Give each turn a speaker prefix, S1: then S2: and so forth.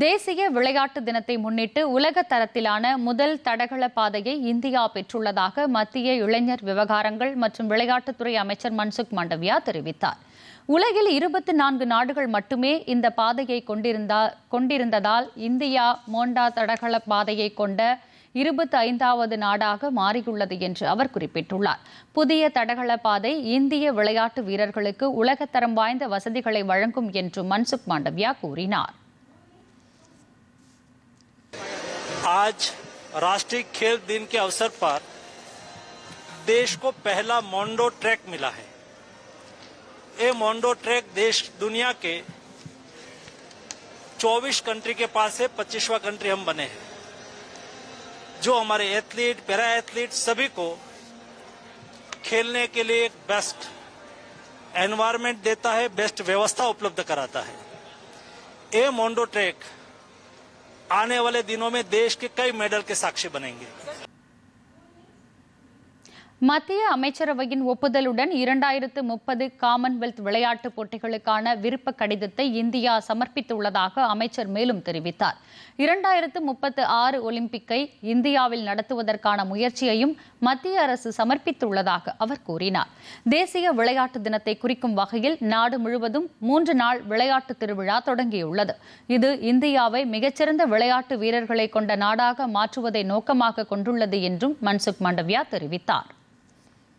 S1: தேசிய விளையாட்டு தினத்தை முன்னிட்டு உலக தரத்திலான முதல் தடகள பாதையை இந்தியா பெற்றுள்ளதாக மத்திய இளைஞர் விவகாரங்கள் மற்றும் விளையாட்டுத்துறை அமைச்சர் மன்சுக் மாண்டவியா தெரிவித்தார். உலகில் இருபத்தி நான்கு நாடுகள் மட்டுமே இந்த பாதையை கொண்டிருந்தா கொண்டிருந்ததால் இந்தியா மோண்டா தடகள பாதையை கொண்ட இருபத்தி ஐந்தாவது நாடாக மாறியுள்ளது என்று அவர் குறிப்பிட்டுள்ளார். புதிய தடகள பாதை இந்திய விளையாட்டு வீரர்களுக்கு உலகத்தரம் வாய்ந்த வசதிகளை வழங்கும் என்று மன்சுக் மாண்டவியா கூறினார்.
S2: आज राष्ट्रीय खेल दिन के अवसर पर देश को पहला मोंडो ट्रैक मिला है। ये मोंडो ट्रैक देश, दुनिया के 24 कंट्री के पास है 25वां कंट्री हम बने हैं। जो हमारे एथलीट, पैरा एथलीट सभी को खेलने के लिए एक बेस्ट एनवायरनमेंट देता है, बेस्ट व्यवस्था उपलब्ध कराता है। ये मोंडो ट्रैक आने वाले दिनों में देश के कई मेडल के साक्षी बनेंगे।
S1: மத்திய அமைச்சரவையின் ஒப்புதலுடன் இரண்டாயிரத்து முப்பது காமன்வெல்த் விளையாட்டுப் போட்டிகளுக்கான விருப்ப கடிதத்தை இந்தியா சமர்ப்பித்துள்ளதாக அமைச்சர் மேலும் தெரிவித்தார். இரண்டாயிரத்து முப்பத்து ஆறு ஒலிம்பிக்கை இந்தியாவில் நடத்துவதற்கான முயற்சியையும் மத்திய அரசு சமர்ப்பித்துள்ளதாக அவர் கூறினார். தேசிய விளையாட்டு தினத்தை குறிக்கும் வகையில் நாடு முழுவதும் மூன்று நாள் விளையாட்டு திருவிழா தொடங்கியுள்ளது. இது இந்தியாவை மிகச்சிறந்த விளையாட்டு வீரர்களை கொண்ட நாடாக மாற்றுவதை நோக்கமாக கொண்டுள்ளது என்றும் மன்சுக் மாண்டவியா தெரிவித்தார்.